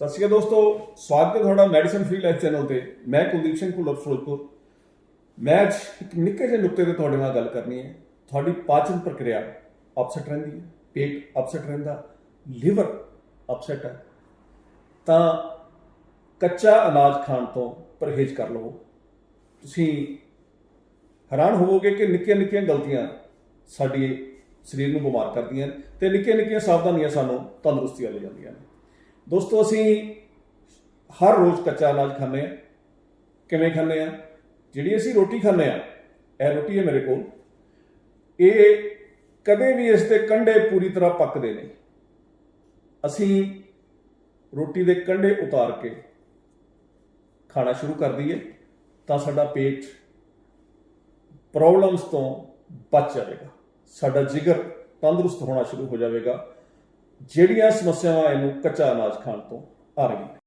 ਸਤਿ ਸ਼੍ਰੀ ਅਕਾਲ ਦੋਸਤੋ, ਸਵਾਗਤ ਹੈ ਤੁਹਾਡਾ ਮੈਡੀਸਨ ਫ੍ਰੀ ਲਾਈਫ ਚੈਨਲ ਤੇ। ਮੈਂ ਕੁਲਦੀਪ ਸਿੰਘ ਭੁੱਲਰ, ਫਿਰੋਜ਼ਪੁਰ। ਮੈਂ ਅੱਜ ਇੱਕ ਨਿੱਕੇ ਜਿਹੇ ਨੁਕਤੇ ਤੇ ਤੁਹਾਡੇ ਨਾਲ ਗੱਲ ਕਰਨੀ ਹੈ। ਤੁਹਾਡੀ ਪਾਚਨ ਪ੍ਰਕਿਰਿਆ ਅਪਸੈਟ ਰਹਿੰਦੀ ਹੈ, ਪੇਟ ਅਪਸੈਟ ਰਹਿੰਦਾ ਲਿਵਰ ਅਪਸੈਟ ਹੈ। ਤਾਂ ਕੱਚਾ ਅਨਾਜ ਖਾਣ ਤੋਂ ਪਰਹੇਜ਼ ਕਰ ਲਵੋ। ਤੁਸੀਂ ਹੈਰਾਨ ਹੋਵੋਗੇ ਕਿ ਨਿੱਕੀਆਂ ਨਿੱਕੀਆਂ ਗਲਤੀਆਂ ਸਾਡੇ ਸਰੀਰ ਨੂੰ ਬਿਮਾਰ ਕਰਦੀਆਂ ਨੇ ਤੇ ਨਿੱਕੀਆਂ ਨਿੱਕੀਆਂ ਸਾਵਧਾਨੀਆਂ ਸਾਨੂੰ ਤੰਦਰੁਸਤੀ ਵੱਲ ਜਾਂਦੀਆਂ ਨੇ। ਦੋਸਤੋ, ਅਸੀਂ ਹਰ ਰੋਜ਼ ਕੱਚਾ ਅਨਾਜ ਖਾਂਦੇ ਆ ਕਿਵੇਂ ਖਾਂਦੇ ਆ ਜਿਹੜੀ ਅਸੀਂ ਰੋਟੀ ਖਾਂਦੇ ਆ ਇਹ ਰੋਟੀ ਹੈ ਮੇਰੇ ਕੋਲ। ਇਹ ਕਦੇ ਵੀ ਇਸ ਦੇ ਕੰਢੇ ਪੂਰੀ ਤਰ੍ਹਾਂ ਪੱਕਦੇ ਨਹੀਂ। ਅਸੀਂ ਰੋਟੀ ਦੇ ਕੰਢੇ ਉਤਾਰ ਕੇ ਖਾਣਾ ਸ਼ੁਰੂ ਕਰ ਦਈਏ, ਤਾਂ ਸਾਡਾ ਪੇਟ ਪ੍ਰੋਬਲਮਸ ਤੋਂ ਬਚ ਜਾਵੇਗਾ। ਸਾਡਾ ਜਿਗਰ ਤੰਦਰੁਸਤ ਹੋਣਾ ਸ਼ੁਰੂ ਹੋ ਜਾਵੇਗਾ। ਜਿਹੜੀਆਂ ਸਮੱਸਿਆਵਾਂ ਇਹਨੂੰ ਕੱਚਾ ਅਨਾਜ ਖਾਣ ਤੋਂ ਆ ਰਹੀਆਂ